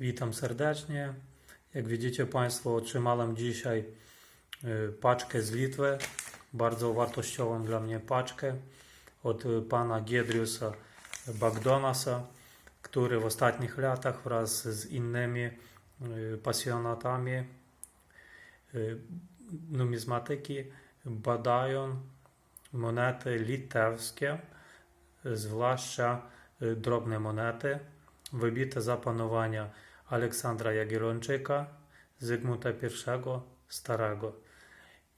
Witam serdecznie. Jak widzicie Państwo, otrzymałem dzisiaj y, paczkę z Litwy. Bardzo wartościową dla mnie paczkę od y, pana Giedriusa Bagdonasa, który w ostatnich latach wraz z innymi y, pasjonatami numizmatyki badają monety litewskie, zwłaszcza drobne monety, wybite za panowania Aleksandra Jagiellończyka, Zygmunta I Starego.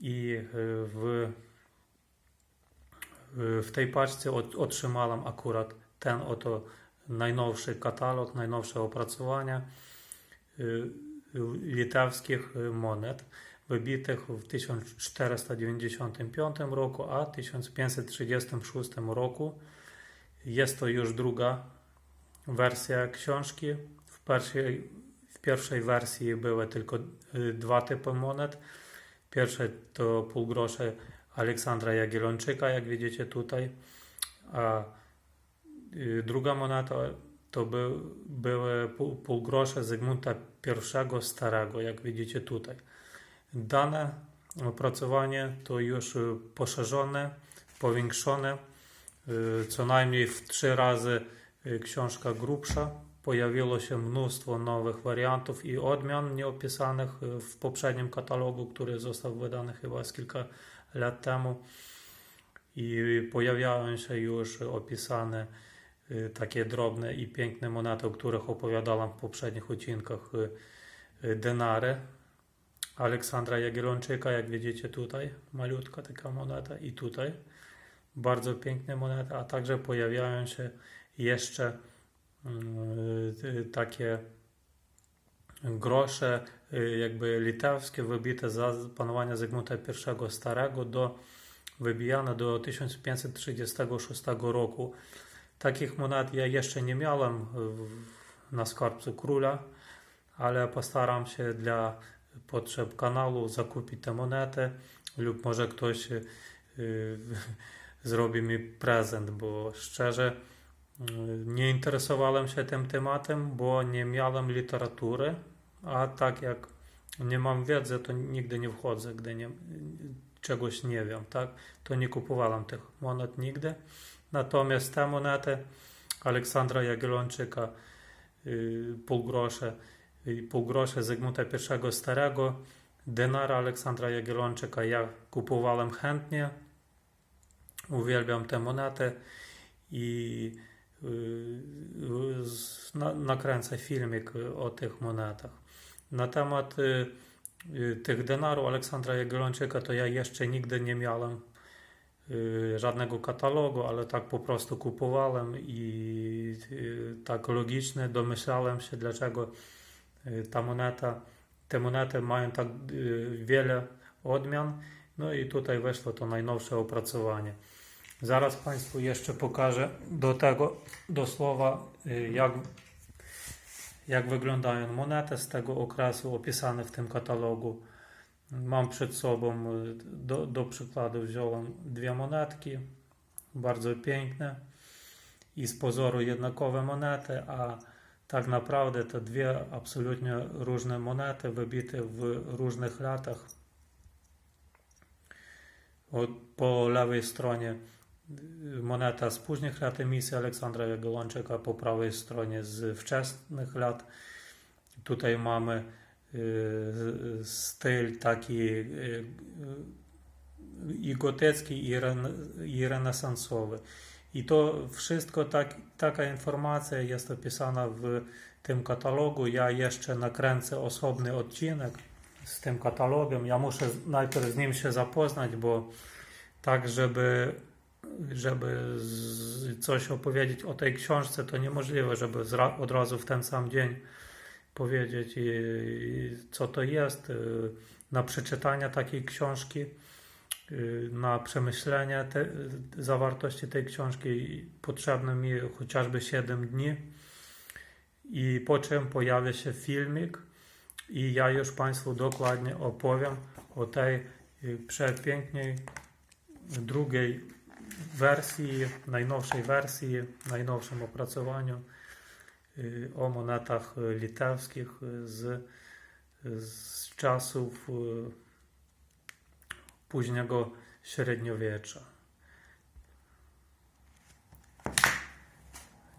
I y, w, y, w tej paczce otrzymałem akurat ten oto najnowszy katalog, najnowsze opracowania y, litewskich monet wybitych w 1495 roku, a 1536 roku. Jest to już druga wersja książki. W pierwszej, w pierwszej wersji były tylko y, dwa typy monet. Pierwsze to półgrosze Aleksandra Jagiellończyka, jak widzicie tutaj, a y, druga moneta to by, były pół, półgrosze Zygmunta I Starego, jak widzicie tutaj. Dane opracowanie to już poszerzone, powiększone, y, co najmniej w trzy razy książka grubsza. Pojawiło się mnóstwo nowych wariantów i odmian nieopisanych y, w poprzednim katalogu, który został wydany chyba z kilka lat temu. I pojawiają się już opisane y, takie drobne i piękne monety, o których opowiadałem w poprzednich odcinkach. y, y, Denary Aleksandra Jagiellończyka, jak widzicie tutaj, malutka taka moneta i tutaj bardzo piękne monety, a także pojawiają się jeszcze y, takie grosze y, jakby litewskie wybite za panowania Zygmunta I Starego do wybijane do 1536 roku. Takich monet ja jeszcze nie miałem na skarbcu króla, ale postaram się dla potrzeb kanału zakupić te monety lub może ktoś y, y, zrobi mi prezent, bo szczerze y, nie interesowałem się tym tematem, bo nie miałem literatury, a tak jak nie mam wiedzy, to nigdy nie wchodzę, gdy nie, czegoś nie wiem, tak? To nie kupowałem tych monet nigdy. Natomiast te monety Aleksandra Jagiellończyka, y, półgrosze, y, półgrosze Zygmunta I Starego, denara Aleksandra Jagiellończyka ja kupowałem chętnie. Uwielbiam te monety i nakręcę filmik o tych monetach. Na temat y, y, tych denarów Aleksandra Jagiellończyka to ja jeszcze nigdy nie miałem y, żadnego katalogu, ale tak po prostu kupowałem i y, tak logicznie domyślałem się, dlaczego y, ta moneta, te monety mają tak y, wiele odmian. No i tutaj weszło to najnowsze opracowanie. Zaraz Państwu jeszcze pokażę do tego, do słowa, y, jak, jak wyglądają monety z tego okresu opisane w tym katalogu. Mam przed sobą, y, do, do przykładu wziąłem dwie monetki, bardzo piękne i z pozoru jednakowe monety, a tak naprawdę to dwie absolutnie różne monety wybite w różnych latach. Od, po lewej stronie moneta z późnych lat emisji Aleksandra Jagiellończyka, po prawej stronie z wczesnych lat. Tutaj mamy y, styl taki y, y, i gotycki, i, i renesansowy. I to wszystko, tak, taka informacja jest opisana w tym katalogu. Ja jeszcze nakręcę osobny odcinek z tym katalogiem. Ja muszę najpierw z nim się zapoznać, bo tak, żeby, żeby z, coś opowiedzieć o tej książce, to niemożliwe, żeby zra, od razu w ten sam dzień powiedzieć, i, i co to jest. y, Na przeczytanie takiej książki, y, na przemyślenie te, zawartości tej książki potrzebne mi chociażby 7 dni. I po czym pojawia się filmik, i ja już Państwu dokładnie opowiem o tej y, przepięknej drugiej wersji, najnowszej wersji, najnowszym opracowaniu y, o monetach litewskich z, z czasów y, późnego średniowiecza.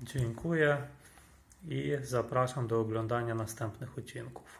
Dziękuję i zapraszam do oglądania następnych odcinków.